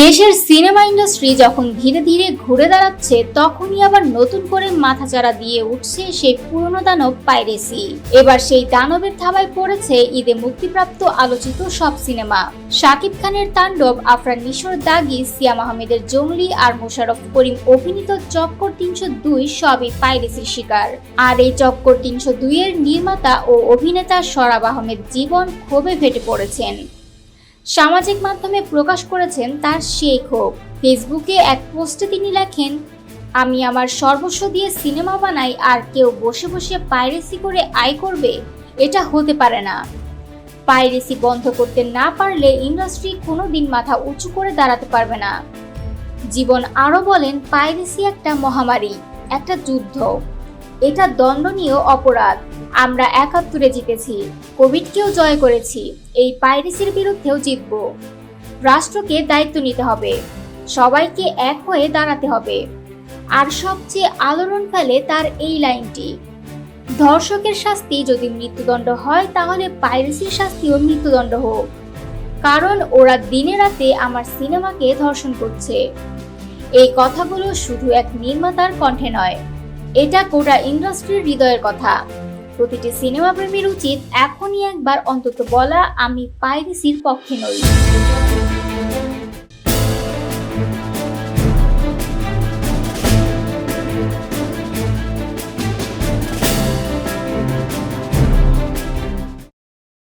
দেশের cinema industry যখন ধীরে ধীরে ঘুরে দাঁড়াচ্ছে, তখনই আবার নতুন করে মাথাচাড়া দিয়ে উঠছে সেই পুরনো দানব পাইরেসি। এবার সেই দানবের থাবায় পড়েছে ঈদে মুক্তিপ্রাপ্ত আলোচিত সব সিনেমা। শাকিব খানের তাণ্ডব, আফরান নিশোর দাগি সিয়াম আহমেদের জঙ্গলি আর মোশাররফ করিম অভিনীত চক্কর তিনশো দুই সবই পাইরেসির শিকার। আর এই চক্কর তিনশো দুইয়ের নির্মাতা ও অভিনেতা সরাব আহমেদ জীবন ক্ষোভে ফেটে পড়েছেন। সামাজিক মাধ্যমে প্রকাশ করেছেন তার সেই ক্ষোভ ফেসবুকে এক পোস্টে তিনি লেখেন, আমি আমার সর্বস্ব দিয়ে সিনেমা বানাই, আর কেউ বসে বসে পাইরেসি করে আয় করবে, এটা হতে পারে না। পাইরেসি বন্ধ করতে না পারলে ইন্ডাস্ট্রি কোনো দিন মাথা উঁচু করে দাঁড়াতে পারবে না। জীবন আরও বলেন, পাইরেসি একটা মহামারী, একটা যুদ্ধ। এটা দণ্ডনীয় অপরাধ। আমরা একাত্তরে জিতেছি। কোভিডকেও জয় করেছি। এই পাইরেসির বিরুদ্ধেও জিতব। রাষ্ট্রকে দায়িত্ব নিতে হবে। সবাইকে এক হয়ে দাঁড়াতে হবে। আর সবচেয়ে আলোড়ন ফেলে তার এই লাইনটি। ধর্ষকের শাস্তি যদি মৃত্যুদণ্ড হয়, তাহলে পাইরেসির শাস্তিও মৃত্যুদণ্ড হোক। কারণ ওরা দিনে রাতে আমার সিনেমাকে ধর্ষণ করছে। এই কথাগুলো শুধু এক নির্মাতার কণ্ঠে নয়। এটা গোটা ইন্ডাস্ট্রির হৃদয়ের কথা। প্রতিটি সিনেমা প্রেমীর উচিত এখনই একবার অন্তত বলা আমি পাইরেসির পক্ষে নই।